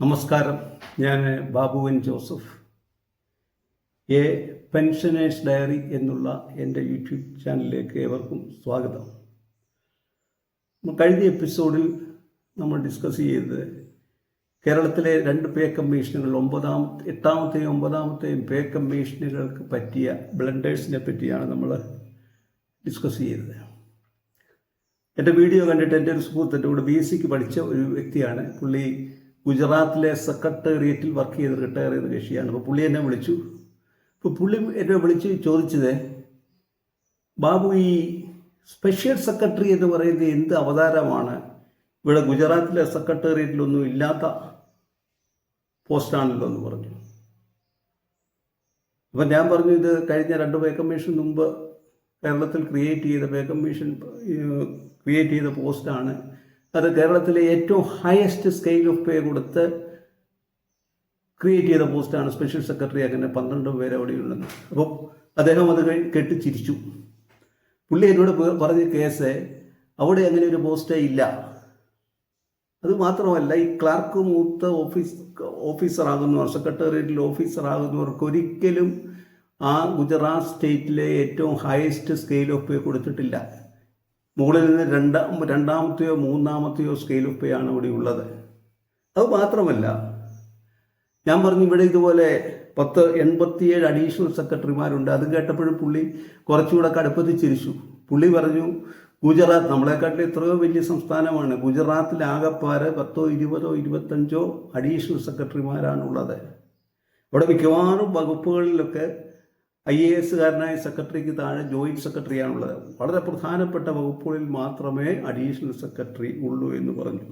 നമസ്കാരം. ഞാൻ Babuvan Joseph. A pensioners diary എന്നുള്ള എന്റെ യൂട്യൂബ് ചാനലിലേക്ക് ഏവർക്കും സ്വാഗതം. കഴിഞ്ഞ എപ്പിസോഡിൽ നമ്മൾ ഡിസ്കസ് ചെയ്തത് കേരളത്തിലെ രണ്ട് പേ കമ്മീഷനുകൾ ഒമ്പതാം എട്ടാമത്തെയും ഒമ്പതാമത്തെയും പേ കമ്മീഷനുകൾക്ക് പറ്റിയ ബ്ലണ്ടേഴ്സിനെ പറ്റിയാണ് നമ്മൾ ഡിസ്കസ് ചെയ്തത്. എന്റെ വീഡിയോ കണ്ടിട്ട് എന്റെ ഒരു സുഹൃത്ത് എന്റെ കൂടെ ബി എസ് സിക്ക് പഠിച്ച ഒരു വ്യക്തിയാണ്. പുള്ളി ഗുജറാത്തിലെ സെക്രട്ടേറിയറ്റിൽ വർക്ക് ചെയ്ത് റിട്ടയർ ചെയ്ത കക്ഷിയാണ്. അപ്പോൾ പുള്ളി എന്നെ വിളിച്ചു. അപ്പോൾ പുള്ളി എന്നെ വിളിച്ച് ചോദിച്ചത് ബാബു ഈ സ്പെഷ്യൽ സെക്രട്ടറി എന്ന് പറയുന്നത് എന്ത് അവതാരമാണ്? ഇവിടെ ഗുജറാത്തിലെ സെക്രട്ടേറിയറ്റിലൊന്നും ഇല്ലാത്ത പോസ്റ്റാണല്ലോ എന്ന് പറഞ്ഞു. അപ്പം ഞാൻ പറഞ്ഞു ഇത് കഴിഞ്ഞ രണ്ട് പേ കമ്മീഷൻ മുമ്പ് കേരളത്തിൽ ക്രിയേറ്റ് ചെയ്ത പേ കമ്മീഷൻ ക്രിയേറ്റ് ചെയ്ത പോസ്റ്റാണ്. അത് കേരളത്തിലെ ഏറ്റവും ഹയസ്റ്റ് സ്കെയിൽ ഓഫ് പേ കൊടുത്ത് ക്രിയേറ്റ് ചെയ്ത പോസ്റ്റാണ് സ്പെഷ്യൽ സെക്രട്ടറി അങ്ങനെ പന്ത്രണ്ട് പേര് അവിടെയുള്ളത് അപ്പോൾ അദ്ദേഹം അത് കേട്ട് ചിരിച്ചു പുള്ളി എന്നോട് പറഞ്ഞ കേസ് അവിടെ അങ്ങനെ ഒരു പോസ്റ്റേ ഇല്ല. അത് മാത്രമല്ല ഈ ക്ലാർക്ക് മൂത്ത ഓഫീസ് ഓഫീസറാകുന്നവർ സെക്രട്ടേറിയറ്റിൽ ഓഫീസറാകുന്നവർക്ക് ഒരിക്കലും ആ ഗുജറാത്ത് സ്റ്റേറ്റിലെ ഏറ്റവും ഹയസ്റ്റ് സ്കെയിൽ ഓഫ് പേ കൊടുത്തിട്ടില്ല. മുകളിൽ നിന്ന് രണ്ടാം രണ്ടാമത്തെയോ മൂന്നാമത്തെയോ സ്കെയിൽ ഓഫ് പേ ആണ് ഇവിടെ ഉള്ളത്. അത് മാത്രമല്ല ഞാൻ പറഞ്ഞു ഇവിടെ ഇതുപോലെ പത്ത് എൺപത്തിയേഴ് അഡീഷണൽ സെക്രട്ടറിമാരുണ്ട് അത് കേട്ടപ്പോഴും പുള്ളി കുറച്ചുകൂടെ കടുപ്പത്തിൽ ചിരിച്ചു പുള്ളി പറഞ്ഞു ഗുജറാത്ത് നമ്മളെക്കാട്ടിൽ എത്രയോ വലിയ സംസ്ഥാനമാണ്. ഗുജറാത്തിൽ ആകപ്പാറ് പത്തോ ഇരുപതോ ഇരുപത്തഞ്ചോ അഡീഷണൽ സെക്രട്ടറിമാരാണുള്ളത് അവിടെ മിക്കവാറും വകുപ്പുകളിലൊക്കെ ഐ എ എസുകാരനായ സെക്രട്ടറിക്ക് താഴെ ജോയിന്റ് സെക്രട്ടറിയാണുള്ളത്. വളരെ പ്രധാനപ്പെട്ട വകുപ്പുകളിൽ മാത്രമേ അഡീഷണൽ സെക്രട്ടറി ഉള്ളൂ എന്ന് പറഞ്ഞു.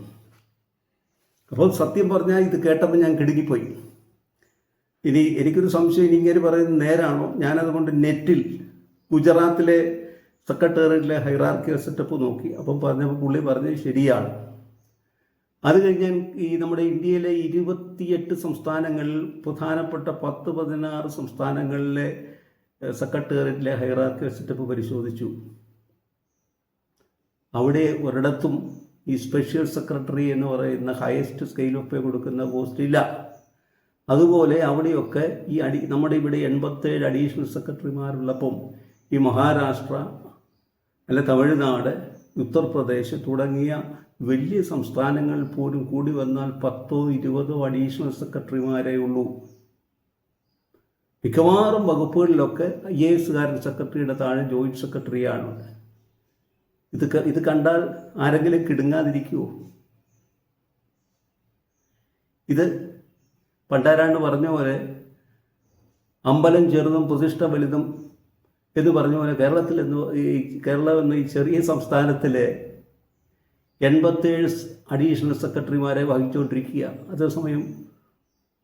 അപ്പോൾ സത്യം പറഞ്ഞാൽ ഇത് കേട്ടപ്പോൾ ഞാൻ കിടുങ്ങിപ്പോയി. ഇനി എനിക്കൊരു സംശയം ഇനി ഇങ്ങനെ പറയുന്നത് നേരാണോ? ഞാനതുകൊണ്ട് നെറ്റിൽ ഗുജറാത്തിലെ സെക്രട്ടേറിയറ്റിലെ ഹൈറാർക്കിയൽ സെറ്റപ്പ് നോക്കി. അപ്പം പറഞ്ഞപ്പോൾ പുള്ളി പറഞ്ഞത് ശരിയാണ്. അത് കഴിഞ്ഞ് ഈ നമ്മുടെ ഇന്ത്യയിലെ ഇരുപത്തിയെട്ട് സംസ്ഥാനങ്ങളിൽ പ്രധാനപ്പെട്ട പത്ത് പതിനാറ് സംസ്ഥാനങ്ങളിലെ സെക്രട്ടേറിയറ്റിലെ ഹൈറാർക്കിയൽ സെറ്റപ്പ് പരിശോധിച്ചു. അവിടെ ഒരിടത്തും ഈ സ്പെഷ്യൽ സെക്രട്ടറി എന്ന് പറയുന്ന ഹയസ്റ്റ് സ്കെയിൽ ഓഫ് പേ കൊടുക്കുന്ന പോസ്റ്റ് ഇല്ല. അതുപോലെ അവിടെയൊക്കെ ഈ അടി നമ്മുടെ ഇവിടെ എൺപത്തേഴ് അഡീഷണൽ സെക്രട്ടറിമാരുള്ളപ്പം ഈ മഹാരാഷ്ട്ര അല്ല തമിഴ്നാട് ഉത്തർപ്രദേശ് തുടങ്ങിയ വലിയ സംസ്ഥാനങ്ങളിൽ പോലും കൂടി വന്നാൽ പത്തോ ഇരുപതോ അഡീഷണൽ സെക്രട്ടറിമാരേ ഉള്ളൂ. മിക്കവാറും വകുപ്പുകളിലൊക്കെ ഐ എ എസുകാരൻ സെക്രട്ടറിയുടെ താഴെ ജോയിന്റ് സെക്രട്ടറിയാണ്. ഇത് ഇത് കണ്ടാൽ ആരെങ്കിലും കിടുങ്ങാതിരിക്കുമോ ഇത് പണ്ടാരാണ്ട് പറഞ്ഞ പോലെ അമ്പലം ചെറുതും പ്രതിഷ്ഠ വലുതും എന്ന് പറഞ്ഞ പോലെ കേരളത്തിൽ എന്ന് ഈ കേരളം എന്ന ഈ ചെറിയ സംസ്ഥാനത്തിലെ എൺപത്തേഴ് അഡീഷണൽ സെക്രട്ടറിമാരെ വഹിച്ചുകൊണ്ടിരിക്കുക അതേസമയം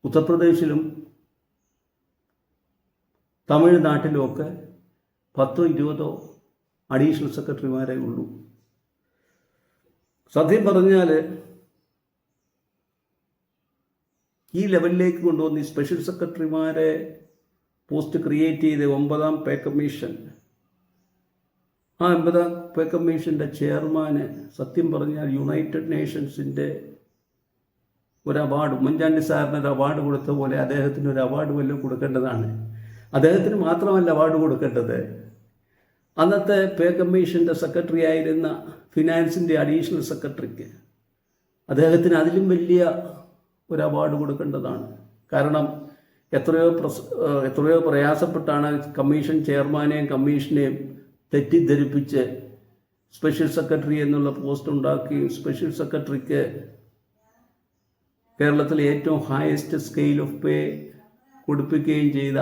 ഉത്തർപ്രദേശിലും തമിഴ്നാട്ടിലുമൊക്കെ പത്തോ ഇരുപതോ അഡീഷണൽ സെക്രട്ടറിമാരെ ഉള്ളൂ. സത്യം പറഞ്ഞാൽ ഈ ലെവലിലേക്ക് കൊണ്ടുവന്ന് ഈ സ്പെഷ്യൽ സെക്രട്ടറിമാരെ പോസ്റ്റ് ക്രിയേറ്റ് ചെയ്ത് ഒമ്പതാം പേ കമ്മീഷൻ ആ ഒമ്പതാം പേ കമ്മീഷന്റെ ചെയർമാന് സത്യം പറഞ്ഞാൽ യുണൈറ്റഡ് നേഷൻസിന്റെ ഒരു അവാർഡ് ഉമ്മൻചാണ്ടി സാറിന് ഒരു അവാർഡ് കൊടുത്ത പോലെ അദ്ദേഹത്തിന് ഒരു അവാർഡ് വല്ലതും കൊടുക്കേണ്ടതാണ്. അദ്ദേഹത്തിന് മാത്രമല്ല അവാർഡ് കൊടുക്കേണ്ടത്. അന്നത്തെ പേ കമ്മീഷന്റെ സെക്രട്ടറി ആയിരുന്ന ഫിനാൻസിന്റെ അഡീഷണൽ സെക്രട്ടറിക്ക് അദ്ദേഹത്തിന് അതിലും വലിയ ഒരു അവാർഡ് കൊടുക്കേണ്ടതാണ്. കാരണം എത്രയോ പ്രസ് എത്രയോ പ്രയാസപ്പെട്ടാണ് കമ്മീഷൻ ചെയർമാനെയും കമ്മീഷനെയും തെറ്റിദ്ധരിപ്പിച്ച് സ്പെഷ്യൽ സെക്രട്ടറി എന്നുള്ള പോസ്റ്റ് ഉണ്ടാക്കി. സ്പെഷ്യൽ സെക്രട്ടറിക്ക് കേരളത്തിലെ ഏറ്റവും ഹയസ്റ്റ് സ്കെയിൽ ഓഫ് പേ കൊടുപ്പിക്കുകയും ചെയ്ത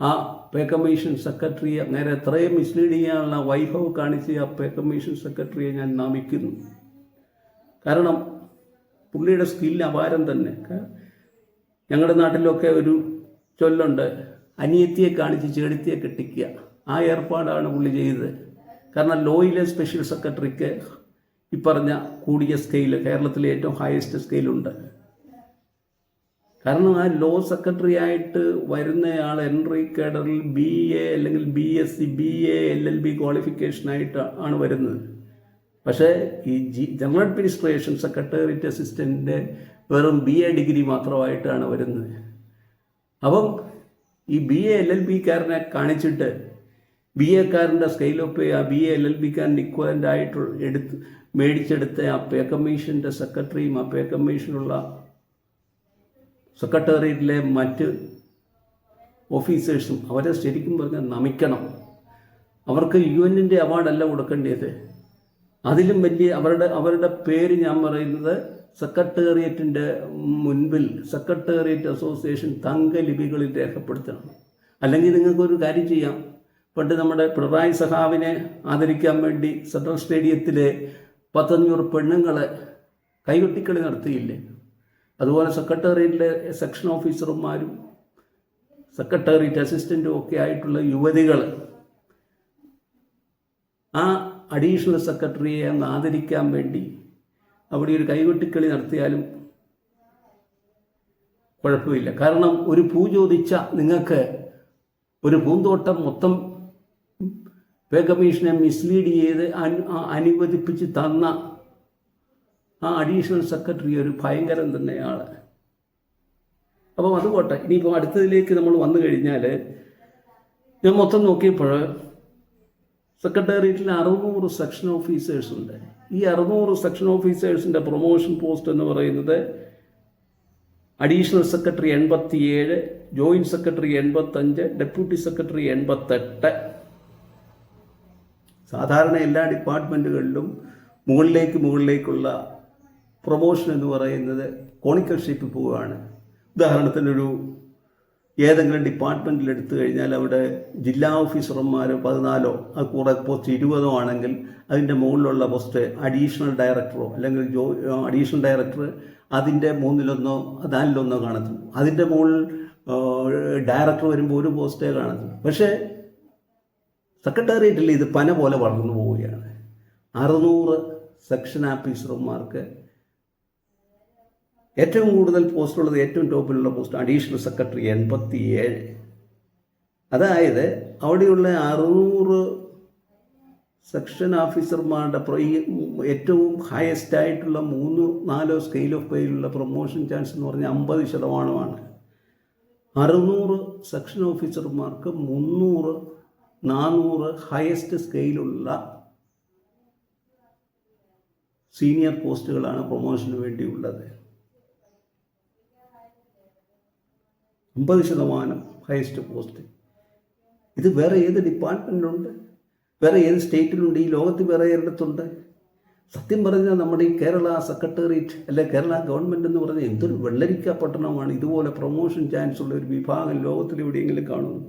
ആ പേ കമ്മീഷൻ സെക്രട്ടറിയെ നേരെ എത്രയും മിസ്ലീഡ് ചെയ്യാനുള്ള വൈഭവ് കാണിച്ച് ആ പേ കമ്മീഷൻ സെക്രട്ടറിയെ ഞാൻ നാമിക്കുന്നു. കാരണം പുള്ളിയുടെ സ്കിൽ അപാരം തന്നെ. ഞങ്ങളുടെ നാട്ടിലൊക്കെ ഒരു ചൊല്ലുണ്ട് അനിയത്തിയെ കാണിച്ച് ചേടിത്തിയെ കെട്ടിക്കുക. ആ ഏർപ്പാടാണ് പുള്ളി ചെയ്തത്. കാരണം ലോയിലെ സ്പെഷ്യൽ സെക്രട്ടറിക്ക് ഈ പറഞ്ഞ കൂടിയ സ്കെയിൽ കേരളത്തിലെ ഏറ്റവും ഹയസ്റ്റ് സ്കെയിലുണ്ട് കാരണം ആ ലോ സെക്രട്ടറി ആയിട്ട് വരുന്നയാൾ എൻട്രി കേഡറിൽ ബി എ അല്ലെങ്കിൽ B S C B A L L B ക്വാളിഫിക്കേഷനായിട്ട് ആണ് വരുന്നത്. പക്ഷേ ഈ ജി ജനറൽ അഡ്മിനിസ്ട്രേഷൻ സെക്രട്ടേറിയറ്റ് അസിസ്റ്റന്റിന്റെ വെറും ബി എ ഡിഗ്രി മാത്രമായിട്ടാണ് വരുന്നത്. അപ്പം ഈ ബി എ എൽ എൽ ബിക്കാരനെ കാണിച്ചിട്ട് ബി എക്കാരന്റെ സ്കെയിൽ ഓഫ് ആ ബി എ എൽ എൽ ബിക്കാരന്റെ ഇക്വലന്റ് ആയിട്ട് എടുത്ത് മേടിച്ചെടുത്ത ആ പേ കമ്മീഷന്റെ സെക്രട്ടറിയും ആ പേ കമ്മീഷനുള്ള സെക്രട്ടേറിയറ്റിലെ മറ്റ് ഓഫീസേഴ്സും അവരെ ശരിക്കും പറഞ്ഞാൽ നമിക്കണം. അവർക്ക് യു എന്നിന്റെ അവാർഡല്ല കൊടുക്കേണ്ടത്. അതിലും വലിയ അവരുടെ അവരുടെ പേര് ഞാൻ പറയുന്നത് സെക്രട്ടേറിയറ്റിന്റെ മുൻപിൽ സെക്രട്ടേറിയറ്റ് അസോസിയേഷൻ തങ്കലിപികളിൽ രേഖപ്പെടുത്തണം. അല്ലെങ്കിൽ നിങ്ങൾക്കൊരു കാര്യം ചെയ്യാം. പണ്ട് നമ്മുടെ പിണറായി സഹാവിനെ ആദരിക്കാൻ വേണ്ടി സെൻട്രൽ സ്റ്റേഡിയത്തിലെ പത്തഞ്ഞൂറ് പെണ്ണുങ്ങളെ കൈകൊട്ടിക്കളി നടത്തിയില്ലേ? അതുപോലെ സെക്രട്ടേറിയറ്റിലെ സെക്ഷൻ ഓഫീസർമാരും സെക്രട്ടേറിയറ്റ് അസിസ്റ്റന്റും ഒക്കെ ആയിട്ടുള്ള യുവതികൾ ആ അഡീഷണൽ സെക്രട്ടറിയെ അങ്ങ് ആദരിക്കാൻ വേണ്ടി അവിടെ ഒരു കൈകൊട്ടിക്കളി നടത്തിയാലും കുഴപ്പമില്ല. കാരണം ഒരു പൂ ചോദിച്ച നിങ്ങൾക്ക് ഒരു പൂന്തോട്ടം മൊത്തം പേ കമ്മീഷനെ മിസ്ലീഡ് ചെയ്ത് അനു അനുവദിപ്പിച്ച് തന്ന ആ അഡീഷണൽ സെക്രട്ടറി ഒരു ഭയങ്കരം തന്നെയാണ്. അപ്പം അത് പോട്ടെ ഇനിയിപ്പോൾ അടുത്തതിലേക്ക് നമ്മൾ വന്നു കഴിഞ്ഞാൽ ഞാൻ മൊത്തം നോക്കിയപ്പോൾ സെക്രട്ടേറിയറ്റിൽ അറുന്നൂറ് സെക്ഷൻ ഓഫീസേഴ്സ് ഉണ്ട്. ഈ അറുന്നൂറ് സെക്ഷൻ ഓഫീസേഴ്സിന്റെ പ്രൊമോഷൻ പോസ്റ്റ് എന്ന് പറയുന്നത് അഡീഷണൽ സെക്രട്ടറി എൺപത്തിയേഴ് ജോയിന്റ് സെക്രട്ടറി എൺപത്തഞ്ച് ഡെപ്യൂട്ടി സെക്രട്ടറി എൺപത്തെട്ട്. സാധാരണ എല്ലാ ഡിപ്പാർട്ട്മെന്റുകളിലും മുകളിലേക്ക് മുകളിലേക്കുള്ള പ്രൊമോഷൻ എന്ന് പറയുന്നത് കോണിക്കൽ ഷേപ്പിൽ പോവുകയാണ്. ഉദാഹരണത്തിനൊരു ഏതെങ്കിലും ഡിപ്പാർട്ട്മെന്റിൽ എടുത്തു കഴിഞ്ഞാൽ അവിടെ ജില്ലാ ഓഫീസർമാർ പതിനാലോ അത് കൂടെ പോസ്റ്റ് ഇരുപതോ ആണെങ്കിൽ അതിന്റെ മുകളിലുള്ള പോസ്റ്റ് അഡീഷണൽ ഡയറക്ടറോ അല്ലെങ്കിൽ ജോ അഡീഷണൽ ഡയറക്ടർ അതിന്റെ മൂന്നിലൊന്നോ നാലിലൊന്നോ കാണത്തുള്ളൂ അതിന്റെ മുകളിൽ ഡയറക്ടർ വരുമ്പോൾ ഒരു പോസ്റ്റേ കാണത്തുള്ളൂ പക്ഷേ സെക്രട്ടേറിയറ്റിൽ ഇത് പന പോലെ വളർന്നു പോവുകയാണ്. അറുന്നൂറ് സെക്ഷൻ ഓഫീസർമാർക്ക് ഏറ്റവും കൂടുതൽ പോസ്റ്റുള്ളത് ഏറ്റവും ടോപ്പിലുള്ള പോസ്റ്റ് അഡീഷണൽ സെക്രട്ടറി എൺപത്തി ഏഴ് അതായത് അവിടെയുള്ള അറുന്നൂറ് സെക്ഷൻ ഓഫീസർമാരുടെ ഏറ്റവും ഹയസ്റ്റ് ആയിട്ടുള്ള മൂന്ന് നാലോ സ്കെയിൽ ഓഫ് പേയിലുള്ള പ്രൊമോഷൻ ചാൻസ് എന്ന് പറഞ്ഞാൽ അമ്പത് ശതമാനമാണ്. അറുന്നൂറ് സെക്ഷൻ ഓഫീസർമാർക്ക് മുന്നൂറ് നാനൂറ് ഹയസ്റ്റ് സ്കെയിലുള്ള സീനിയർ പോസ്റ്റുകളാണ് പ്രൊമോഷന് വേണ്ടിയുള്ളത്. അമ്പത് ശതമാനം ഹയസ്റ്റ് പോസ്റ്റ് ഇത് വേറെ ഏത് ഡിപ്പാർട്ട്മെന്റിലുണ്ട് വേറെ ഏത് സ്റ്റേറ്റിലുണ്ട് ഈ ലോകത്ത് വേറെ ഏറിടത്തുണ്ട് സത്യം പറഞ്ഞാൽ നമ്മുടെ ഈ കേരള സെക്രട്ടേറിയറ്റ് അല്ലെ കേരള ഗവൺമെന്റ് എന്ന് പറഞ്ഞാൽ എന്തൊരു വെള്ളരിക്ക പട്ടണമാണ്. ഇതുപോലെ പ്രൊമോഷൻ ചാൻസ് ഉള്ള ഒരു വിഭാഗം ലോകത്തിൽ എവിടെയെങ്കിലും കാണുന്നു.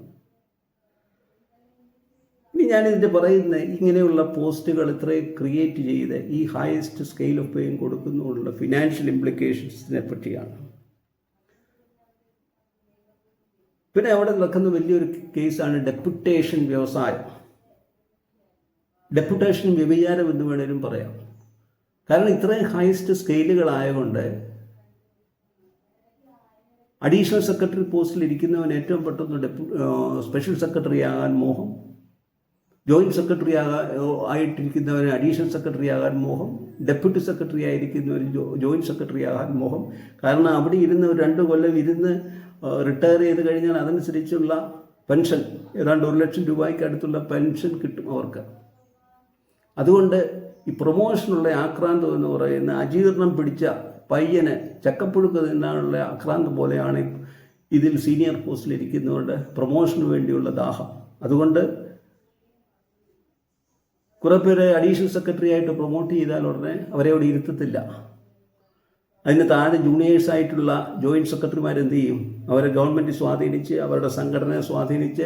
ഇനി ഞാനിതിന്റെ പറയുന്ന ഇങ്ങനെയുള്ള പോസ്റ്റുകൾ ഇത്രയും ക്രിയേറ്റ് ചെയ്ത് ഈ ഹയസ്റ്റ് സ്കെയിൽ ഓഫ് പേയും കൊടുക്കുന്നതിനുള്ള ഫിനാൻഷ്യൽ ഇംപ്ലിക്കേഷൻസിനെ പറ്റിയാണ്. പിന്നെ അവിടെ നടക്കുന്ന വലിയൊരു കേസാണ് ഡെപ്യൂട്ടേഷൻ വ്യവസായം. ഡെപ്യൂട്ടേഷൻ വ്യഭിചാരം എന്ന് വേണേലും പറയാം. കാരണം ഇത്രയും ഹയസ്റ്റ് സ്കെയിലുകളായതുകൊണ്ട് അഡീഷണൽ സെക്രട്ടറി പോസ്റ്റിൽ ഇരിക്കുന്നവൻ ഏറ്റവും പെട്ടെന്ന് ഡെപ്യൂ സ്പെഷ്യൽ സെക്രട്ടറി ആകാൻ മോഹം. ജോയിന്റ് സെക്രട്ടറി ആകാൻ ആയിട്ടിരിക്കുന്നവന് അഡീഷണൽ സെക്രട്ടറി ആകാൻ മോഹം. ഡെപ്യൂട്ടി സെക്രട്ടറി ആയിരിക്കുന്നവന് ജോയിന്റ് സെക്രട്ടറി ആകാൻ മോഹം. കാരണം അവിടെ ഇരുന്ന് ഒരു രണ്ട് കൊല്ലം ഇരുന്ന് റിട്ടയർ ചെയ്ത് കഴിഞ്ഞാൽ അതനുസരിച്ചുള്ള പെൻഷൻ ഏതാണ്ട് ഒരു ലക്ഷം രൂപയ്ക്ക് അടുത്തുള്ള പെൻഷൻ കിട്ടും അവർക്ക്. അതുകൊണ്ട് ഈ പ്രൊമോഷനുള്ള ആക്രാന്തം എന്ന് പറയുന്ന അജീർണം പിടിച്ച പയ്യന് ചക്കപ്പുഴുക്ക് തിന്നാനുള്ള ആക്രാന്തം പോലെയാണ് ഇതിൽ സീനിയർ പോസ്റ്റിലിരിക്കുന്നവരുടെ പ്രൊമോഷന് വേണ്ടിയുള്ള ദാഹം. അതുകൊണ്ട് കുറേ പേരെ അഡീഷണൽ സെക്രട്ടറി ആയിട്ട് പ്രൊമോട്ട് ചെയ്താൽ ഉടനെ അവരെ അവിടെ ഇരുത്തത്തില്ല. അതിന് താഴെ ജൂനിയേഴ്സ് ആയിട്ടുള്ള ജോയിന്റ് സെക്രട്ടറിമാർ എന്ത് ചെയ്യും? അവരെ ഗവൺമെന്റ് സ്വാധീനിച്ച് അവരുടെ സംഘടനയെ സ്വാധീനിച്ച്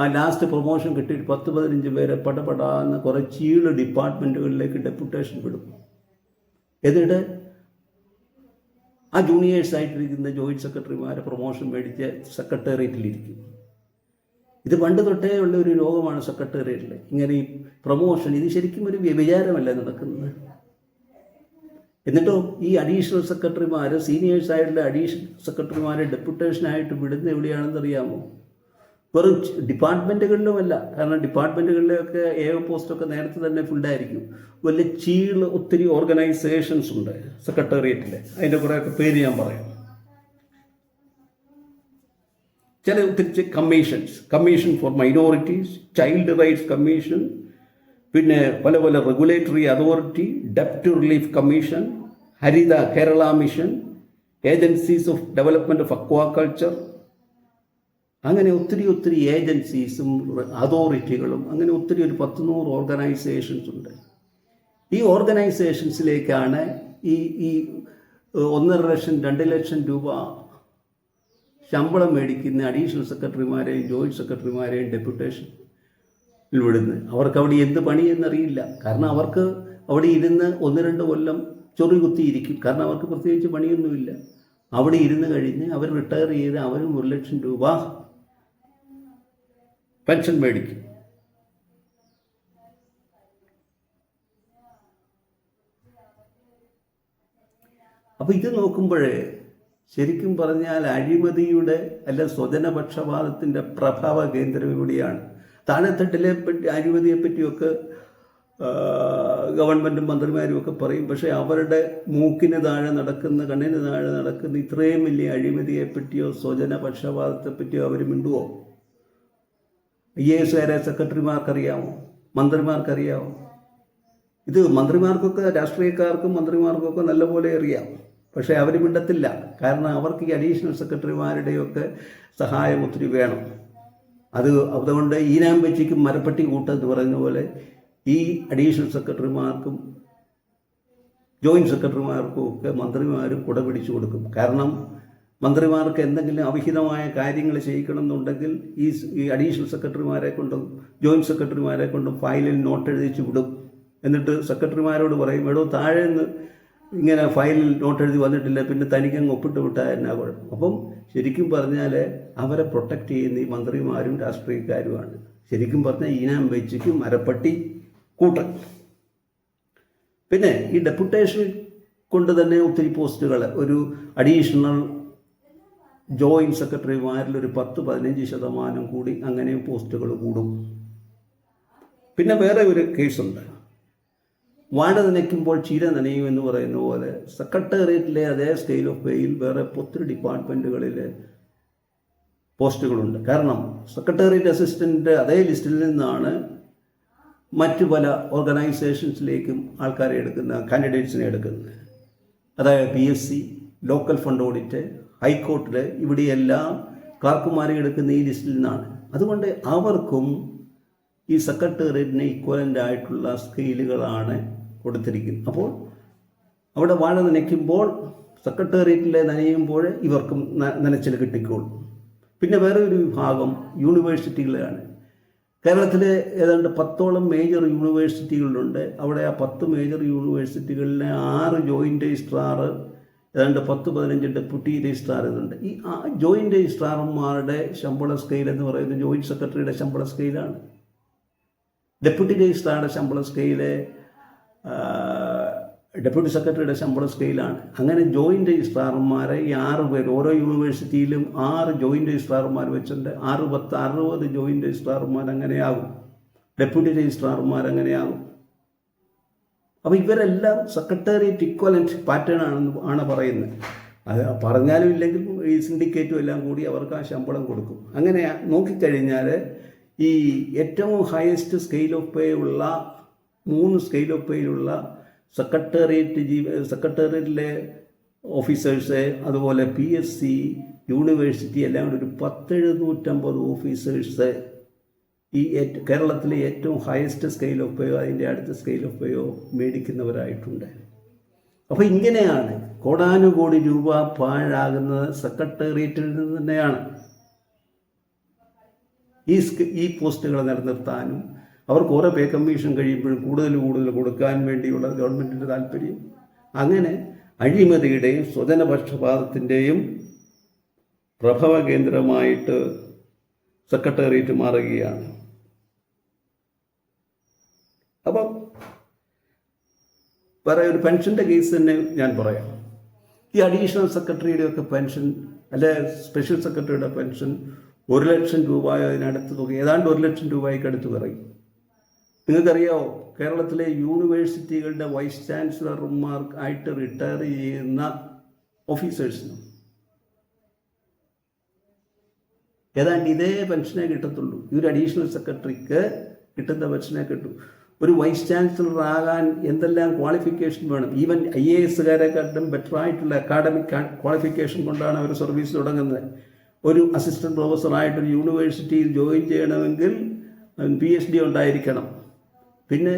ആ ലാസ്റ്റ് പ്രൊമോഷൻ കിട്ടിയിട്ട് പത്ത് പതിനഞ്ച് പേരെ പടപടാന്ന് കുറേ ചീൾ ഡിപ്പാർട്ട്മെന്റുകളിലേക്ക് ഡെപ്യൂട്ടേഷൻ വിടും. എന്നിട്ട് ആ ജൂനിയേഴ്സ് ആയിട്ടിരിക്കുന്ന ജോയിന്റ് സെക്രട്ടറിമാരെ പ്രൊമോഷൻ മേടിച്ച് സെക്രട്ടേറിയറ്റിലിരിക്കും ഇത് പണ്ട് തൊട്ടേ ഉള്ള ഒരു രോഗമാണ് സെക്രട്ടേറിയറ്റിൽ ഇങ്ങനെ ഈ പ്രൊമോഷൻ ഇത് ശരിക്കും ഒരു വ്യഭിചാരമല്ല നടക്കുന്നത്? എന്നിട്ടോ ഈ അഡീഷണൽ സെക്രട്ടറിമാർ സീനിയേഴ്സ് ആയിട്ടുള്ള അഡീഷണൽ സെക്രട്ടറിമാരെ ഡെപ്യൂട്ടേഷനായിട്ട് വിടുന്ന എവിടെയാണെന്ന് അറിയാമോ? വെറും ഡിപ്പാർട്ട്മെന്റുകളിലുമല്ല കാരണം ഡിപ്പാർട്ട്മെന്റുകളിലൊക്കെ എ പോസ്റ്റൊക്കെ നേരത്തെ തന്നെ ഫുള്ളായിരിക്കും വലിയ ചീൾ ഒത്തിരി ഓർഗനൈസേഷൻസ് ഉണ്ട് സെക്രട്ടേറിയറ്റിൽ അതിന്റെ കുറേയൊക്കെ പേര് ഞാൻ പറയാം. ചില ഒത്തിരി commissions commission for minorities child rights commission പിന്നെ പല പല regulatory authority ഡെപ്റ്റ് relief commission Haritha Kerala mission agencies of development of aquaculture അങ്ങനെ ഒത്തിരി ഒത്തിരി ഏജൻസീസും അതോറിറ്റികളും അങ്ങനെ ഒത്തിരി ഒരു പത്ത് നൂറ് ഓർഗനൈസേഷൻസ് ഉണ്ട്. ഈ ഓർഗനൈസേഷൻസിലേക്കാണ് ഈ ഈ ഒന്നര ലക്ഷം രണ്ട് ലക്ഷം രൂപ ശമ്പളം മേടിക്കുന്ന അഡീഷണൽ സെക്രട്ടറിമാരെയും ജോയിന്റ് സെക്രട്ടറിമാരെയും ഡെപ്യൂട്ടേഷൻ വിടുന്നത് അവർക്ക് അവിടെ എന്ത് പണി എന്നറിയില്ല കാരണം അവർക്ക് അവിടെ ഇരുന്ന് ഒന്ന് രണ്ട് കൊല്ലം ചൊറി കുത്തിയിരിക്കും. കാരണം അവർക്ക് പ്രത്യേകിച്ച് പണിയൊന്നുമില്ല. അവിടെ ഇരുന്ന് കഴിഞ്ഞ് അവർ റിട്ടയർ ചെയ്ത് അവരും ഒരു ലക്ഷം രൂപ പെൻഷൻ മേടിക്കും. അപ്പോൾ ഇത് നോക്കുമ്പോഴേ ശരിക്കും പറഞ്ഞാൽ അഴിമതിയുടെ അല്ല സ്വജനപക്ഷപാതത്തിന്റെ പ്രഭാവ കേന്ദ്രം ഇവിടെയാണ്. താഴെത്തട്ടിലെ പറ്റി അഴിമതിയെ പറ്റിയൊക്കെ ഗവൺമെന്റും മന്ത്രിമാരും ഒക്കെ പറയും. പക്ഷേ അവരുടെ മൂക്കിന് താഴെ നടക്കുന്ന കണ്ണിന് താഴെ നടക്കുന്ന ഇത്രയും വലിയ അഴിമതിയെ പറ്റിയോ സ്വജന പക്ഷപാതത്തെ പറ്റിയോ അവർ മിണ്ടുവോ? I A എസുകാരെ സെക്രട്ടറിമാർക്കറിയാമോ? മന്ത്രിമാർക്കറിയാമോ? ഇത് മന്ത്രിമാർക്കൊക്കെ രാഷ്ട്രീയക്കാർക്കും മന്ത്രിമാർക്കൊക്കെ നല്ലപോലെ അറിയാം. പക്ഷേ അവർ മിണ്ടത്തില്ല. കാരണം അവർക്ക് ഈ അഡീഷണൽ സെക്രട്ടറിമാരുടെയൊക്കെ സഹായം ഒത്തിരി വേണം. അത് അതുകൊണ്ട് ഈനാം വെച്ചിക്കും മരപ്പട്ടി കൂട്ടെന്ന് പറയുന്ന പോലെ ഈ അഡീഷണൽ സെക്രട്ടറിമാർക്കും ജോയിന്റ് സെക്രട്ടറിമാർക്കും ഒക്കെ മന്ത്രിമാർ കുട പിടിച്ചു കൊടുക്കും. കാരണം മന്ത്രിമാർക്ക് എന്തെങ്കിലും അവിഹിതമായ കാര്യങ്ങൾ ചെയ്യിക്കണം എന്നുണ്ടെങ്കിൽ ഈ ഈ അഡീഷണൽ സെക്രട്ടറിമാരെ കൊണ്ടും ജോയിന്റ് സെക്രട്ടറിമാരെ കൊണ്ടും ഫയലിൽ നോട്ട് എഴുതിച്ച് വിടും. എന്നിട്ട് സെക്രട്ടറിമാരോട് പറയും എടോ താഴെ നിന്ന് ഇങ്ങനെ ഫയലിൽ നോട്ട് എഴുതി വന്നിട്ടില്ല പിന്നെ തനിക്കങ്ങ് ഒപ്പിട്ട് വിട്ടാൽ എന്നാ കുഴപ്പം. അപ്പം ശരിക്കും പറഞ്ഞാൽ അവരെ പ്രൊട്ടക്റ്റ് ചെയ്യുന്ന ഈ മന്ത്രിമാരും രാഷ്ട്രീയക്കാരുമാണ്. ശരിക്കും പറഞ്ഞാൽ ഈനാം വെച്ചിക്ക് മരപ്പട്ടി കൂട്ടൻ പിന്നെ ഈ ഡെപ്യൂട്ടേഷൻ കൊണ്ട് തന്നെ ഒത്തിരി പോസ്റ്റുകൾ ഒരു അഡീഷണൽ ജോയിന്റ് സെക്രട്ടറിമാരിൽ ഒരു പത്ത് പതിനഞ്ച് ശതമാനം കൂടി അങ്ങനെ പോസ്റ്റുകൾ കൂടും. പിന്നെ വേറെ ഒരു കേസുണ്ട് വാഴ നനയ്ക്കുമ്പോൾ ചീര നനയും എന്ന് പറയുന്ന പോലെ സെക്രട്ടേറിയറ്റിലെ അതേ സ്കെയിൽ ഓഫ് പേയിൽ വേറെ ഒത്തിരി ഡിപ്പാർട്ട്മെന്റുകളിൽ പോസ്റ്റുകളുണ്ട്. കാരണം സെക്രട്ടേറിയറ്റ് അസിസ്റ്റന്റ് അതേ ലിസ്റ്റിൽ നിന്നാണ് മറ്റു പല ഓർഗനൈസേഷൻസിലേക്കും ആൾക്കാരെ എടുക്കുന്ന കാൻഡിഡേറ്റ്സിനെ എടുക്കുന്നത്. അതായത് P S C local fund audit ഹൈക്കോർട്ടിൽ ഇവിടെയെല്ലാം ക്ലാർക്കുമാരെ എടുക്കുന്ന ഈ ലിസ്റ്റിൽ നിന്നാണ്. അതുകൊണ്ട് അവർക്കും ഈ സെക്രട്ടേറിയറ്റിന് ഈക്വലന്റ് ആയിട്ടുള്ള സ്കെയിലുകളാണ് കൊടുത്തിരിക്കുന്നത് അപ്പോൾ അവിടെ വാഴ നനയ്ക്കുമ്പോൾ സെക്രട്ടേറിയറ്റിലെ നനയുമ്പോൾ ഇവർക്കും നനച്ചിൽ കിട്ടിക്കോളും. പിന്നെ വേറെ ഒരു വിഭാഗം യൂണിവേഴ്സിറ്റികളാണ്. കേരളത്തിലെ ഏതാണ്ട് പത്തോളം മേജർ യൂണിവേഴ്സിറ്റികളുണ്ട്. അവിടെ ആ പത്ത് മേജർ യൂണിവേഴ്സിറ്റികളിലെ ആറ് ജോയിന്റ് രജിസ്ട്രാർ ഏതാണ്ട് പത്ത് പതിനഞ്ച് ഡെപ്യൂട്ടി രജിസ്ട്രാർ ഇതുണ്ട്. ഈ ആ ജോയിന്റ് രജിസ്ട്രാർമാരുടെ ശമ്പള സ്കെയിൽ എന്ന് പറയുന്നത് ജോയിന്റ് സെക്രട്ടറിയുടെ ശമ്പള സ്കെയിലാണ് ഡെപ്യൂട്ടി രജിസ്ട്രാറുടെ ശമ്പള സ്കെയിൽ ഡെപ്യൂട്ടി സെക്രട്ടറിയുടെ ശമ്പള സ്കെയിലാണ്. അങ്ങനെ ജോയിന്റ് രജിസ്ട്രാർമാരെ ഈ ആറ് പേര് ഓരോ യൂണിവേഴ്സിറ്റിയിലും ആറ് ജോയിന്റ് രജിസ്ട്രാർമാർ വെച്ചിട്ടുണ്ട്. ആറ് പത്ത് അറുപത് ജോയിന്റ് രജിസ്ട്രാർമാർ അങ്ങനെയാകും. ഡെപ്യൂട്ടി രജിസ്ട്രാർമാർ അങ്ങനെയാകും. അപ്പോൾ ഇവരെല്ലാം സെക്രട്ടേറിയറ്റ് ഇക്വലന്റ് പാറ്റേൺ ആണെന്ന് ആണ് പറയുന്നത്. അത് പറഞ്ഞാലും ഇല്ലെങ്കിലും ഈ സിൻഡിക്കേറ്റും എല്ലാം കൂടി അവർക്ക് ആ ശമ്പളം കൊടുക്കും. അങ്ങനെ നോക്കിക്കഴിഞ്ഞാൽ ഈ ഏറ്റവും ഹയസ്റ്റ് സ്കെയിൽ ഓഫ് പേ ഉള്ള മൂന്ന് സ്കെയിൽ ഓഫ് സെക്രട്ടേറിയറ്റ് ജീവ സെക്രട്ടേറിയറ്റിലെ ഓഫീസേഴ്സ് അതുപോലെ പി എസ് സി യൂണിവേഴ്സിറ്റി എല്ലാം കൂടി ഒരു പത്തെഴുന്നൂറ്റമ്പത് ഓഫീസേഴ്സ് ഈ കേരളത്തിലെ ഏറ്റവും ഹയസ്റ്റ് സ്കെയിൽ ഓഫ് അതിന്റെ അടുത്ത സ്കെയിൽ മേടിക്കുന്നവരായിട്ടുണ്ട്. അപ്പോൾ ഇങ്ങനെയാണ് കോടാനുകോടി രൂപ പാഴാകുന്നത് സെക്രട്ടേറിയറ്റിൽ നിന്ന് തന്നെയാണ്. ഈ ഈ പോസ്റ്റുകൾ നിലനിർത്താനും അവർക്ക് ഓരോ പേ കമ്മീഷൻ കഴിയുമ്പോഴും കൂടുതൽ കൂടുതൽ കൊടുക്കാൻ വേണ്ടിയുള്ള ഗവൺമെന്റിന്റെ താല്പര്യം. അങ്ങനെ അഴിമതിയുടെയും സ്വജനപക്ഷപാതത്തിന്റെയും പ്രഭവ കേന്ദ്രമായിട്ട് സെക്രട്ടേറിയറ്റ് മാറുകയാണ്. അപ്പം പറയാം ഒരു പെൻഷന്റെ കേസ് തന്നെ ഞാൻ പറയാം. ഈ അഡീഷണൽ സെക്രട്ടറിയുടെ ഒക്കെ പെൻഷൻ അല്ലെ സ്പെഷ്യൽ സെക്രട്ടറിയുടെ പെൻഷൻ ഒരു ലക്ഷം രൂപ അതിനടുത്ത് തുക ഏതാണ്ട് ഒരു ലക്ഷം രൂപയ്ക്ക് അടുത്ത് പറയും നിങ്ങൾക്കറിയാമോ കേരളത്തിലെ യൂണിവേഴ്സിറ്റികളുടെ വൈസ് ചാൻസലർമാർ ആയിട്ട് റിട്ടയർ ചെയ്യുന്ന ഓഫീസേഴ്സിനും ഏതാണ്ട് ഇതേ പെൻഷനേ കിട്ടത്തുള്ളൂ. ഈ ഒരു അഡീഷണൽ സെക്രട്ടറിക്ക് കിട്ടുന്ന പെൻഷനെ കിട്ടും. ഒരു വൈസ് ചാൻസലർ ആകാൻ എന്തെല്ലാം ക്വാളിഫിക്കേഷൻ വേണം? ഈവൻ ഐ എ എസുകാരെക്കാട്ടും ബെറ്റർ ആയിട്ടുള്ള അക്കാഡമിക് ക്വാളിഫിക്കേഷൻ കൊണ്ടാണ് അവർ സർവീസ് തുടങ്ങുന്നത്. ഒരു അസിസ്റ്റന്റ് പ്രൊഫസറായിട്ട് ഒരു യൂണിവേഴ്സിറ്റിയിൽ ജോയിൻ ചെയ്യണമെങ്കിൽ പി എച്ച് ഡി ഉണ്ടായിരിക്കണം. പിന്നെ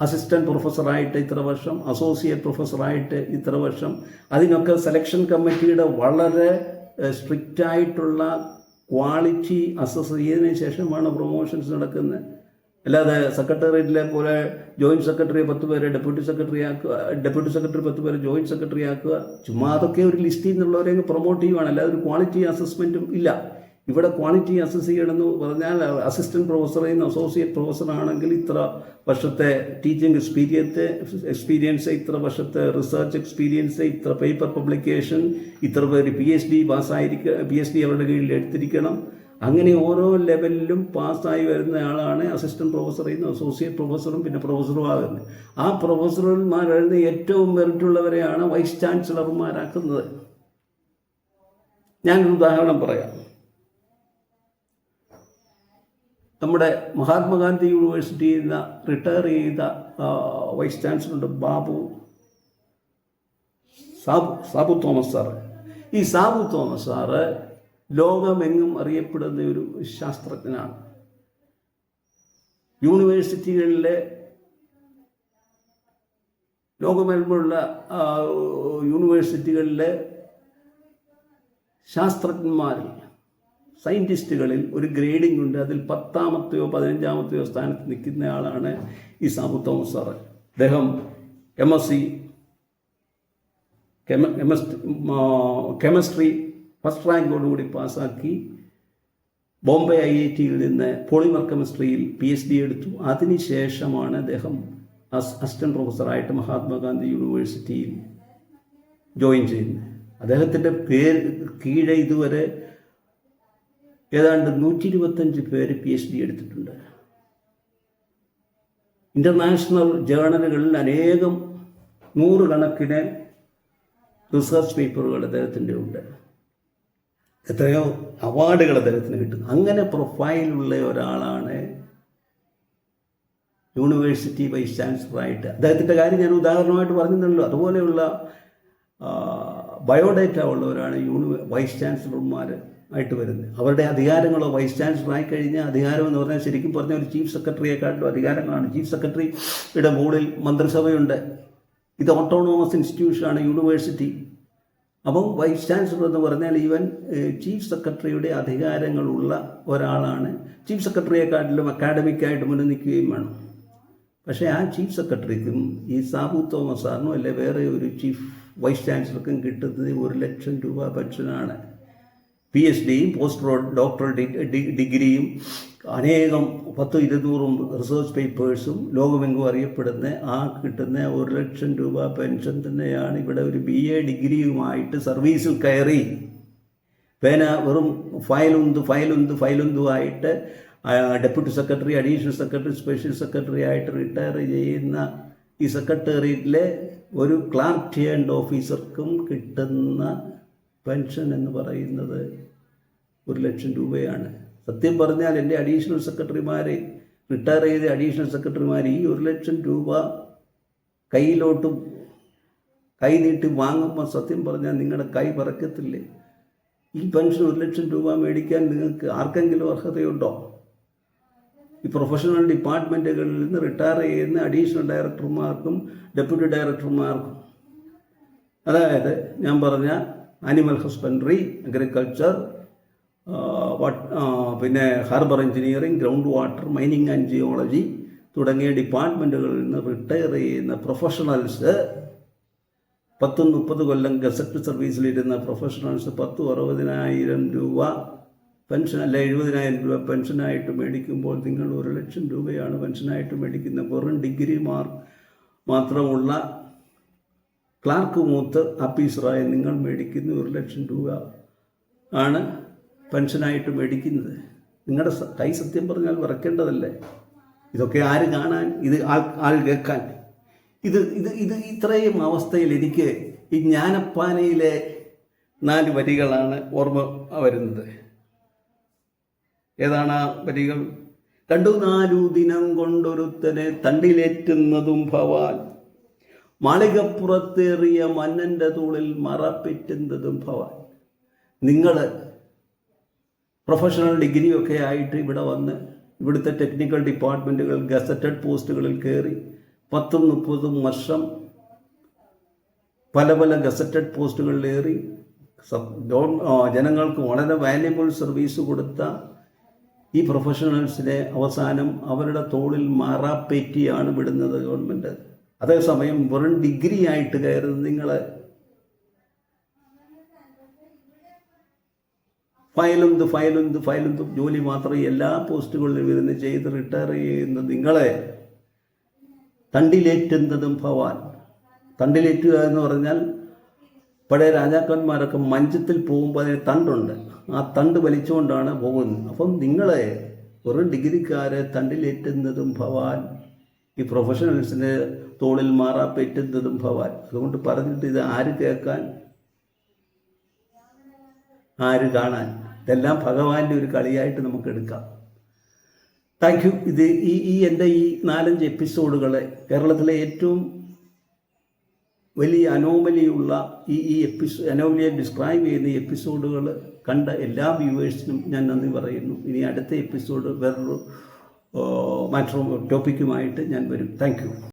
അസിസ്റ്റന്റ് പ്രൊഫസറായിട്ട് ഇത്ര വർഷം അസോസിയേറ്റ് പ്രൊഫസറായിട്ട് ഇത്ര വർഷം. അതിനൊക്കെ സെലക്ഷൻ കമ്മിറ്റിയുടെ വളരെ സ്ട്രിക്റ്റ് ആയിട്ടുള്ള ക്വാളിറ്റി അസസ് ചെയ്തതിന് ശേഷമാണ് പ്രൊമോഷൻസ് നടക്കുന്നത്. അല്ലാതെ സെക്രട്ടേറിയറ്റിലെ പോലെ ജോയിന്റ് സെക്രട്ടറി പത്ത് പേരെ ഡെപ്യൂട്ടി സെക്രട്ടറി ആക്കുക ഡെപ്യൂട്ടി സെക്രട്ടറി പത്ത് പേരെ ജോയിന്റ് സെക്രട്ടറി ആക്കുക. ചുമ്മാ അതൊക്കെ ഒരു ലിസ്റ്റിൽ നിന്നുള്ളവരെ പ്രൊമോട്ട് ചെയ്യുവാണ്. അല്ലാതെ ഒരു ക്വാളിറ്റി അസസ്മെന്റും ഇല്ല. ഇവിടെ ക്വാളിറ്റി അസസ് ചെയ്യണമെന്ന് പറഞ്ഞാൽ അസിസ്റ്റന്റ് പ്രൊഫസറിൽ അസോസിയേറ്റ് പ്രൊഫസർ ആണെങ്കിൽ ഇത്ര വർഷത്തെ ടീച്ചിങ് എക്സ്പീരിയൻസ് എക്സ്പീരിയൻസ് ഇത്ര വർഷത്തെ റിസർച്ച് എക്സ്പീരിയൻസ് ഇത്ര പേപ്പർ പബ്ലിക്കേഷൻ ഇത്ര പേര് പി എച്ച് ഡി പാസ്സായിരിക്കുക പി എച്ച് ഡി അവരുടെ കീഴിൽ എടുത്തിരിക്കണം. അങ്ങനെ ഓരോ ലെവലിലും പാസ്സായി വരുന്ന ആളാണ് അസിസ്റ്റന്റ് പ്രൊഫസറിൽ അസോസിയേറ്റ് പ്രൊഫസറും പിന്നെ പ്രൊഫസറും ആകുന്നത്. ആ പ്രൊഫസർമാരായിരുന്ന ഏറ്റവും മെറിറ്റുള്ളവരെയാണ് വൈസ് ചാൻസലർമാരാക്കുന്നത് ഞാനൊരു ഉദാഹരണം പറയാം. നമ്മുടെ മഹാത്മാഗാന്ധി യൂണിവേഴ്സിറ്റിയിൽ നിന്ന് റിട്ടയർ ചെയ്ത വൈസ് ചാൻസലറുണ്ട് ബാബു സാബു സാബു തോമസ് സാറ് ഈ സാബു തോമസ് സാറ് ലോകമെങ്ങും അറിയപ്പെടുന്ന ഒരു ശാസ്ത്രജ്ഞനാണ്. യൂണിവേഴ്സിറ്റികളിലെ ലോകമെങ്ങുമുള്ള യൂണിവേഴ്സിറ്റികളിലെ ശാസ്ത്രജ്ഞന്മാരിൽ സയന്റിസ്റ്റുകളിൽ ഒരു ഗ്രേഡിംഗ് ഉണ്ട് അതിൽ പത്താമത്തെയോ പതിനഞ്ചാമത്തെയോ സ്ഥാനത്ത് നിൽക്കുന്ന ആളാണ് ഈ തോമസ് സാറ്. അദ്ദേഹം M S C chemistry first റാങ്കോടുകൂടി പാസ്സാക്കി ബോംബെ ഐ ഐ ടിയിൽ നിന്ന് പോളിമർ കെമിസ്ട്രിയിൽ പി എച്ച് ഡി എടുത്തു. അതിനുശേഷമാണ് അദ്ദേഹം അസ് അസിസ്റ്റന്റ് പ്രൊഫസറായിട്ട് മഹാത്മാഗാന്ധി യൂണിവേഴ്സിറ്റിയിൽ ജോയിൻ ചെയ്യുന്നത്. അദ്ദേഹത്തിന്റെ പേര് കീഴെ ഇതുവരെ ഏതാണ്ട് നൂറ്റി ഇരുപത്തഞ്ച് പേര് പി എച്ച് ഡി എടുത്തിട്ടുണ്ട്. ഇന്റർനാഷണൽ ജേണലുകളിൽ അനേകം നൂറുകണക്കിന് റിസർച്ച് പേപ്പറുകൾ അദ്ദേഹത്തിന്റെ ഉണ്ട്. എത്രയോ അവാർഡുകൾ അദ്ദേഹത്തിന് കിട്ടുന്നു അങ്ങനെ പ്രൊഫൈലുള്ള ഒരാളാണ് യൂണിവേഴ്സിറ്റി വൈസ് ചാൻസലറായിട്ട് അദ്ദേഹത്തിന്റെ കാര്യം ഞാൻ ഉദാഹരണമായിട്ട് പറഞ്ഞതല്ലോ അതുപോലെയുള്ള ബയോഡേറ്റ ഉള്ളവരാണ് യൂണി വൈസ് ചാൻസലർമാർ ആയിട്ട് വരുന്നത്. അവരുടെ അധികാരങ്ങളോ വൈസ് ചാൻസലർ ആയിക്കഴിഞ്ഞാൽ അധികാരം എന്ന് പറഞ്ഞാൽ ശരിക്കും പറഞ്ഞ ഒരു ചീഫ് സെക്രട്ടറിയെക്കാട്ടിലും അധികാരങ്ങളാണ്. ചീഫ് സെക്രട്ടറിയുടെ മുകളിൽ മന്ത്രിസഭയുണ്ട്. ഇത് ഓട്ടോണോമസ് ഇൻസ്റ്റിറ്റ്യൂഷനാണ് യൂണിവേഴ്സിറ്റി അപ്പം വൈസ് ചാൻസലർ എന്ന് പറഞ്ഞാൽ ഈവൻ ചീഫ് സെക്രട്ടറിയുടെ അധികാരങ്ങളുള്ള ഒരാളാണ്. ചീഫ് സെക്രട്ടറിയെക്കാട്ടിലും അക്കാഡമിക്കായിട്ട് മുന്നിൽ നിൽക്കുകയും വേണം. പക്ഷേ ആ ചീഫ് സെക്രട്ടറിക്കും ഈ സാബു തോമസ് സാറിനും അല്ലെ വേറെ ഒരു ചീഫ് വൈസ് ചാൻസലർക്കും കിട്ടുന്നത് ഒരു ലക്ഷം രൂപ പെൻഷനാണ് പി എച്ച് ഡിയും പോസ്റ്റ് ഡോക്ടറൽ ഡിഗ്രിയും അനേകം പത്ത് ഇരുന്നൂറും റിസർച്ച് പേപ്പേഴ്സും ലോകമെങ്ങും അറിയപ്പെടുന്ന ആ കിട്ടുന്ന ഒരു ലക്ഷം രൂപ പെൻഷൻ തന്നെയാണ് ഇവിടെ ഒരു ബി എ ഡിഗ്രിയുമായിട്ട് സർവീസിൽ കയറി. പേന വെറും ഫയലുന്ത് ഫയലുന്ത് ഫയലുന്തുമായിട്ട് deputy secretary additional secretary special secretary ആയിട്ട് റിട്ടയർ ചെയ്യുന്ന ഈ സെക്രട്ടേറിയറ്റിലെ ഒരു ക്ലാർക്ക് ചെയ്യേണ്ട ഓഫീസർക്കും കിട്ടുന്ന പെൻഷൻ എന്ന് പറയുന്നത് ഒരു ലക്ഷം രൂപയാണ്. സത്യം പറഞ്ഞാൽ എന്റെ അഡീഷണൽ സെക്രട്ടറിമാരെ റിട്ടയർ ചെയ്ത അഡീഷണൽ സെക്രട്ടറിമാർ ഈ ഒരു ലക്ഷം രൂപ കയ്യിലോട്ടും കൈ നീട്ടി വാങ്ങുമ്പോൾ സത്യം പറഞ്ഞാൽ നിങ്ങളുടെ കൈ പറക്കത്തില്ലേ? ഈ പെൻഷൻ ഒരു ലക്ഷം രൂപ മേടിക്കാൻ നിങ്ങൾക്ക് ആർക്കെങ്കിലും അർഹതയുണ്ടോ? ഈ പ്രൊഫഷണൽ ഡിപ്പാർട്ട്മെന്റുകളിൽ നിന്ന് റിട്ടയർ ചെയ്യുന്ന അഡീഷണൽ ഡയറക്ടർമാർക്കും ഡെപ്യൂട്ടി ഡയറക്ടർമാർക്കും. അതായത് ഞാൻ പറഞ്ഞ ആനിമൽ ഹസ്ബൻഡറി അഗ്രികൾച്ചർ പിന്നെ harbour engineering ground water mining and geology തുടങ്ങിയ ഡിപ്പാർട്ട്മെന്റുകളിൽ നിന്ന് റിട്ടയർ ചെയ്യുന്ന പ്രൊഫഷണൽസ് പത്തും മുപ്പത് കൊല്ലം ഗസറ്റ് സർവീസിലിരുന്ന പ്രൊഫഷണൽസ് പത്തും അറുപതിനായിരം രൂപ പെൻഷൻ അല്ല എഴുപതിനായിരം രൂപ പെൻഷനായിട്ട് മേടിക്കുമ്പോൾ നിങ്ങൾ ഒരു ലക്ഷം രൂപയാണ് പെൻഷനായിട്ട് മേടിക്കുന്ന. വെറും ഡിഗ്രി മാർ മാത്രമുള്ള ക്ലാർക്ക് മൂത്ത് ആഫീസറായി നിങ്ങൾ മേടിക്കുന്ന ഒരു ലക്ഷം രൂപ ആണ് പെൻഷനായിട്ട് മേടിക്കുന്നത്. നിങ്ങളുടെ കൈ സത്യം പറഞ്ഞാൽ വിറക്കേണ്ടതല്ലേ ഇതൊക്കെ ആര് കാണാൻ ഇത് ആൾ ആൾ കേൾക്കാൻ. ഇത് ഇത് ഇത് ഇത്രയും അവസ്ഥയിൽ എനിക്ക് ഈ ജ്ഞാനപ്പാനയിലെ നാല് വരികളാണ് ഓർമ്മ വരുന്നത്. ഏതാണ് ആ വരികൾ? കണ്ടു നാലു ദിനം കൊണ്ടൊരുത്തനെ തണ്ടിലേറ്റുന്നതും ഭവാൻ മാളികപ്പുറത്തേറിയ മന്നന്റെ തൂളിൽ മറപ്പെറ്റുന്നതും ഭവാൻ. നിങ്ങൾ പ്രൊഫഷണൽ ഡിഗ്രിയൊക്കെ ആയിട്ട് ഇവിടെ വന്ന് ഇവിടുത്തെ ടെക്നിക്കൽ ഡിപ്പാർട്ട്മെന്റുകൾ ഗസറ്റഡ് പോസ്റ്റുകളിൽ കയറി പത്തും മുപ്പതും വർഷം പല പല ഗസറ്റഡ് പോസ്റ്റുകളിലേറി ജനങ്ങൾക്ക് വളരെ വാല്യബിൾ സർവീസ് കൊടുത്ത ഈ പ്രൊഫഷണൽസിനെ അവസാനം അവരുടെ തോളിൽ മാറാപ്പേറ്റിയാണ് വിടുന്നത് ഗവൺമെന്റ് അതേസമയം വെറും ഡിഗ്രി ആയിട്ട് കയറുന്നത് നിങ്ങൾ ഫയലുന്ത് ഫയലുന്ത് ഫയലും ഇത് ഫയലും ഇത് ജോലി മാത്രം എല്ലാ പോസ്റ്റുകളിലും ഇരുന്ന് ചെയ്ത് റിട്ടയർ ചെയ്യുന്ന നിങ്ങളെ തണ്ടിലേറ്റുന്നതും ഭവാൻ. തണ്ടിലേറ്റുക എന്ന് പറഞ്ഞാൽ പഴയ രാജാക്കന്മാരൊക്കെ മഞ്ചത്തിൽ പോകുമ്പോൾ അതിന് തണ്ടുണ്ട്. ആ തണ്ട് വലിച്ചുകൊണ്ടാണ് പോകുന്നത്. അപ്പം നിങ്ങളെ വെറും ഡിഗ്രിക്കാരെ തണ്ടിലേറ്റുന്നതും ഭവാൻ. ഈ പ്രൊഫഷണൽസിന്റെ തോളിൽ മാറാ പെറ്റുന്നതും ഭവാൻ. അതുകൊണ്ട് പറഞ്ഞിട്ട് ഇത് ആര് കേൾക്കാൻ? ആര് കാണാൻ? ഇതെല്ലാം ഭഗവാന്റെ ഒരു കളിയായിട്ട് നമുക്ക് എടുക്കാം. Thank you. ഇത് ഈ ഈ എന്റെ ഈ നാലഞ്ച് എപ്പിസോഡുകളെ കേരളത്തിലെ ഏറ്റവും വലിയ അനോമലിയുള്ള ഈ ഈ എപ്പിസോ അനോമലിയെ ഡിസ്ക്രൈബ് ചെയ്യുന്ന ഈ എപ്പിസോഡുകൾ കണ്ട എല്ലാ വ്യൂവേഴ്സിനും ഞാൻ നന്ദി പറയുന്നു. ഇനി അടുത്ത എപ്പിസോഡ് വേറൊരു മാറ്റർ ടോപ്പിക്കുമായിട്ട് ഞാൻ വരും. താങ്ക്